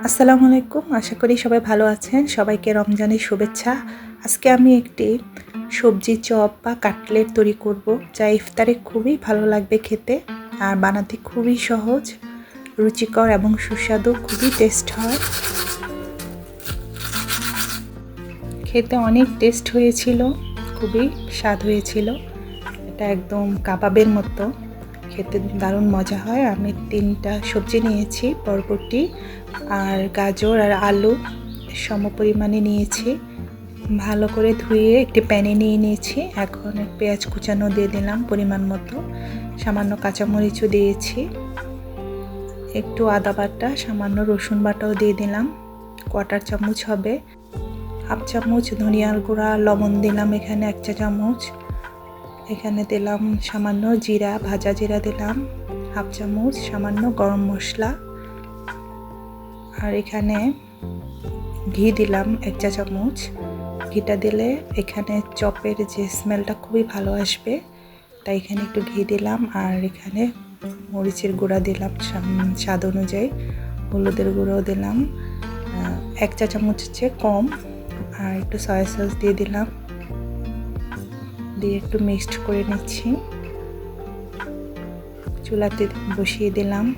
আসসালামু আলাইকুম, আশা করি সবাই ভালো আছেন। সবাইকে রমজানের শুভেচ্ছা। আজকে আমি একটি সবজি চপ বা কাটলেট তৈরি করব, যা ইফতারে খুবই ভালো লাগবে খেতে আর বানাতে খুবই সহজ, রুচিকর এবং সুস্বাদু, খুবই টেস্ট হয়। খেতে অনেক টেস্ট হয়েছিল, খুবই স্বাদ হয়েছিল। এটা একদম কাবাবের মতো। খেতে দারুণ মজা হয়। আমি তিনটা সবজি নিয়েছি, বরবটি আর গাজর আর আলু সম পরিমাণে নিয়েছি। ভালো করে ধুয়ে একটি প্যানে নিয়ে নিয়েছি। এখন পেঁয়াজ কুচানো দিয়ে দিলাম পরিমাণ মতো। সামান্য কাঁচামরিচও দিয়েছি। একটু আদা বাটা, সামান্য রসুন বাটাও দিয়ে দিলাম। কোয়াটার চামচ হবে। হাফ চামচ ধনিয়ার গুঁড়া, লবণ দিলাম এখানে এক চা চামচ। এখানে দিলাম সামান্য জিরা, ভাজা জিরা দিলাম, হাফ চামচ সামান্য গরম মশলা। আর এখানে ঘি দিলাম এক চা চামচ। ঘিটা দিলে এখানে চপের যে স্মেলটা খুবই ভালো আসবে, তাই এখানে একটু ঘি দিলাম। আর এখানে মরিচের গুঁড়া দিলাম স্বাদ অনুযায়ী। হলুদের গুঁড়োও দিলাম। এক চা চামচ হচ্ছে কম। আর একটু সয়া সস দিয়ে দিলাম। দিয়ে একটু মিক্সড করে নিচ্ছি। চুলাতে বসিয়ে দিলাম।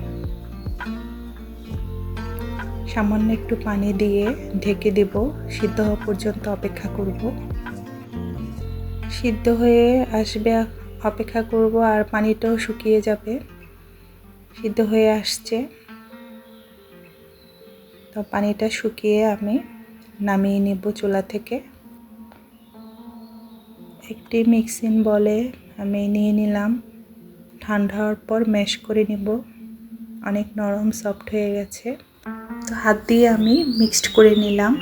সামান্য একটু পানি দিয়ে ঢেকে দেব। সিদ্ধ হওয়া পর্যন্ত অপেক্ষা করব। সিদ্ধ হয়ে আসবে, অপেক্ষা করব আর পানিটাও শুকিয়ে যাবে। সিদ্ধ হয়ে আসছে। তো পানিটা শুকিয়ে আমি নামিয়ে নেব চুলা থেকে। একটি মিক্সিং বলে আমি নিয়ে নিলাম। ঠান্ডা হওয়ার পর ম্যাশ করে নেব। অনেক নরম, সফট হয়ে গেছে। তো হাত দিয়ে আমি মিক্সড করে নিলাম।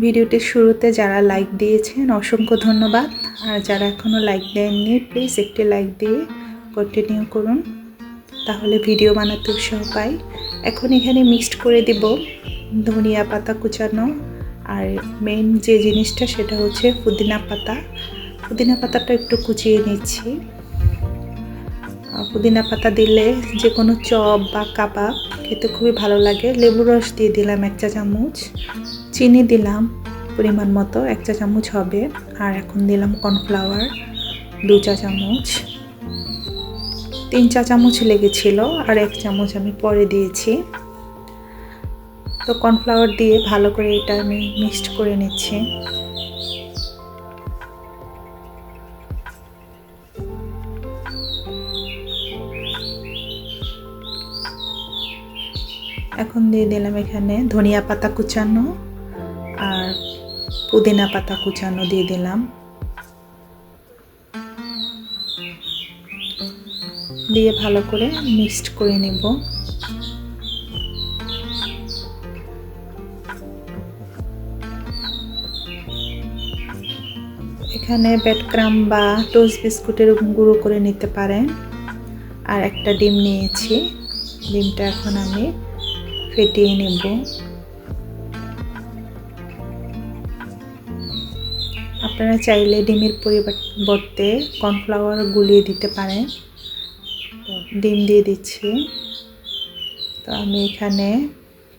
ভিডিওটির শুরুতে যারা লাইক দিয়েছেন, অসংখ্য ধন্যবাদ। আর যারা এখনও লাইক দেননি, প্লিজ একটি লাইক দিয়ে কন্টিনিউ করুন। তাহলে ভিডিও বানাতে উৎসাহ পাই। এখন এখানে মিক্সড করে দিব ধনিয়া পাতা কুচানো আর মেইন যে জিনিসটা সেটা হচ্ছে পুদিনা পাতা। পুদিনা পাতাটা একটু কুচিয়ে নিচ্ছি। পুদিনা পাতা দিলে যে কোনো চপ বা কাবাব খেতে খুবই ভালো লাগে। লেবু রস দিয়ে দিলাম এক চা চামচ। চিনি দিলাম পরিমাণ মতো, এক চা চামচ হবে। আর এখন দিলাম কর্নফ্লাওয়ার দু চা চামচ। তিন চা চামচ লেগেছিল আর এক চামচ আমি পরে দিয়েছি। তো কর্নফ্লাওয়ার দিয়ে ভালো করে এটা আমি মিক্সড করে নিচ্ছি। এখন দিয়ে দিলাম এখানে ধনিয়া পাতা কুচানো আর পুদিনা পাতা কুচানো দিয়ে দিলাম। দিয়ে ভালো করে মিক্সড করে নেব। এখানে ব্যাটক্রাম বা টোস্ট বিস্কুটের গুঁড়ো করে নিতে পারেন। আর একটা ডিম নিয়েছি। ডিমটা এখন আমি ফেটিয়ে নেব। আপনারা চাইলে ডিমের পরিবর্তে কর্নফ্লাওয়ার গুলিয়ে দিতে পারেন। ডিম দিয়ে দিচ্ছি। তো আমি এখানে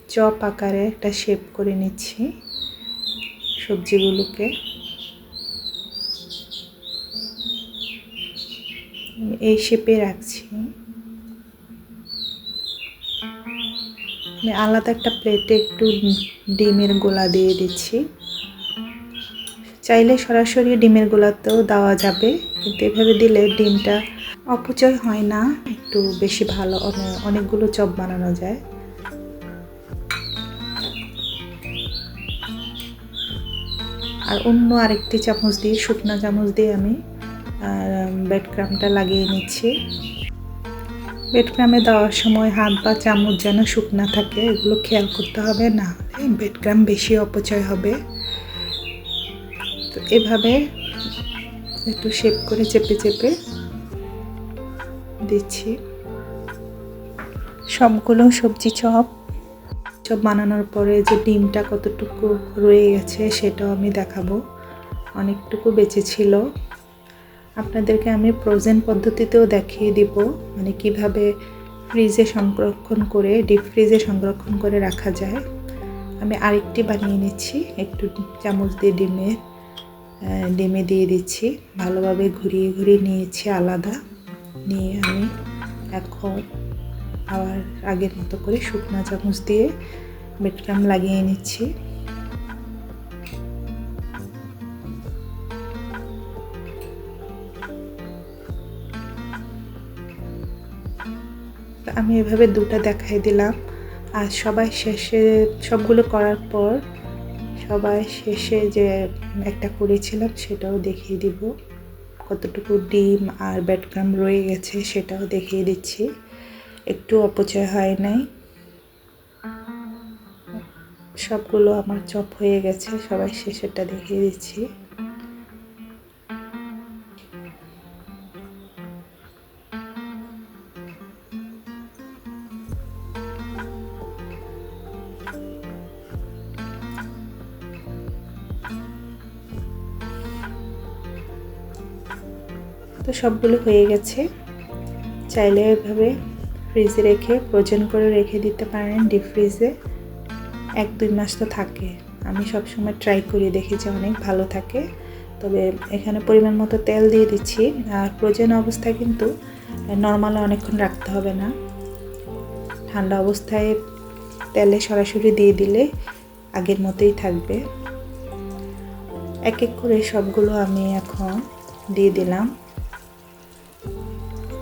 চপ আকারে একটা শেপ করে নিচ্ছি সবজিগুলোকে। এই শেপে রাখছি। আমি আলাদা একটা প্লেটে একটু ডিমের গোলা দিয়ে দিচ্ছি। চাইলে সরাসরি ডিমের গোলাতেও দেওয়া যাবে, কিন্তু এভাবে দিলে ডিমটা অপচয় হয় না, একটু বেশি ভালো অনেকগুলো চপ বানানো যায়। আর অন্য আরেকটি চামচ দিয়ে, শুকনো চামচ দিয়ে আমি বেড ক্রামটা লাগিয়ে নিচ্ছি। বেড ক্রামে দেওয়ার সময় হাত বা চামচ যেন শুকনা থাকে, এগুলো খেয়াল করতে হবে না হলে বেড ক্রাম বেশি অপচয় হবে। তো এভাবে একটু শেপ করে চেপে চেপে দিচ্ছি। সবগুলো সবজি চপ চপ বানানোর পরে যে ডিমটা কতটুকু রয়ে গেছে সেটাও আমি দেখাবো। অনেকটুকু বেঁচে ছিল। আপনাদেরকে আমি প্রোজেন পদ্ধতিতেও দেখিয়ে দিব মানে কীভাবে ফ্রিজে সংরক্ষণ করে ডিপ ফ্রিজে সংরক্ষণ করে রাখা যায়। আমি আরেকটি বানিয়ে নিচ্ছি, একটু চামচ দিয়ে ডিমে ডিমে দিয়ে দিচ্ছি। ভালোভাবে ঘুরিয়ে ঘুরিয়ে নিয়েছি আলাদা। নিয়ে আমি এখন আবার আগের মতো করে শুকনো চামচ দিয়ে বেডক্রাম লাগিয়ে নিচ্ছি। আমি এভাবে দুটো দেখাই দিলাম। আর সবাই শেষে, সবগুলো করার পর সবাই শেষে যে একটা করেছিলাম সেটাও দেখিয়ে দিব। কতটুকু ডিম আর ব্যাডক্রাম রয়ে গেছে সেটাও দেখিয়ে দিচ্ছি। একটু অপচয় হয় নাই। সবগুলো আমার চপ হয়ে গেছে, সবাই শেষেরটা দেখিয়ে দিচ্ছি। সবগুলো হয়ে গেছে। চাইলে এভাবে ফ্রিজে রেখে ফ্রোজেন করে রেখে দিতে পারেন ডিপ ফ্রিজে এক দুই মাস তো থাকে। আমি সব সময় ট্রাই করে, দেখি যে অনেক ভালো থাকে। তবে এখানে পরিমাণ মতো তেল দিয়ে দিচ্ছি। আর ফ্রোজেন অবস্থায় কিন্তু নর্মালে অনেকক্ষণ রাখতে হবে না। ঠান্ডা অবস্থায় তেলে সরাসরি দিয়ে দিলে আগের মতোই থাকবে। এক এক করে সবগুলো আমি এখন দিয়ে দিলাম।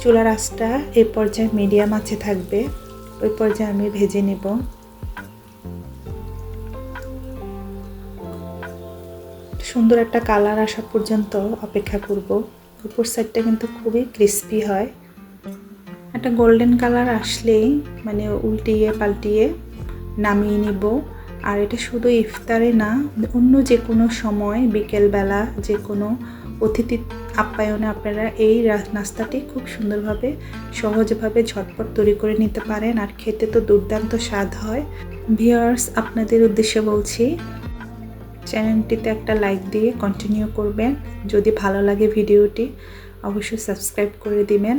চুলার আঁচটা এই পর্যায়ে মিডিয়াম আছে থাকবে। ওই পর্যায়ে আমি ভেজে নেব। সুন্দর একটা কালার আসা পর্যন্ত অপেক্ষা করব। উপর সাইডটা কিন্তু খুবই ক্রিস্পি হয়। একটা গোল্ডেন কালার আসলেই মানে উল্টিয়ে পাল্টিয়ে নামিয়ে নিব। আর এটা শুধু ইফতারে না, অন্য যে কোনো সময়, বিকেলবেলা যে কোনো অতিথি আপ্যায়নে আপনারা এই নাস্তাটি খুব সুন্দরভাবে, সহজভাবে ঝটপট তৈরি করে নিতে পারেন আর খেতে তো দুর্দান্ত স্বাদ হয়। ভিউয়ার্স, আপনাদের উদ্দেশ্যে বলছি, চ্যানেলটিতে একটা লাইক দিয়ে কন্টিনিউ করবেন। যদি ভালো লাগে ভিডিওটি, অবশ্যই সাবস্ক্রাইব করে দিবেন।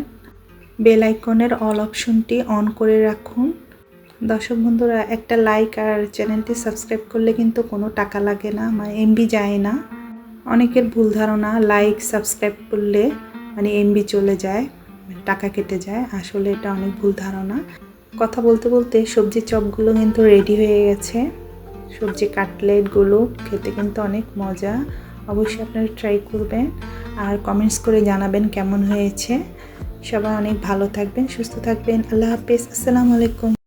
বেল আইকনের অল অপশনটি অন করে রাখুন। দর্শক বন্ধুরা, একটা লাইক আর চ্যানেলটি সাবস্ক্রাইব করলে কিন্তু কোনো টাকা লাগে না মানে এমবি যায় না। অনেকের ভুল ধারণা লাইক সাবস্ক্রাইব করলে মানে এমবি চলে যায় টাকা কেটে যায়। আসলে এটা অনেক ভুল ধারণা। কথা বলতে বলতে সবজি চপগুলো কিন্তু রেডি হয়ে গেছে। সবজি কাটলেটগুলো খেতে কিন্তু অনেক মজা। অবশ্যই আপনারা ট্রাই করবেন আর কমেন্টস করে জানাবেন কেমন হয়েছে। সবাই অনেক ভালো থাকবেন, সুস্থ থাকবেন। আল্লাহ হাফেজ। আসসালামু আলাইকুম।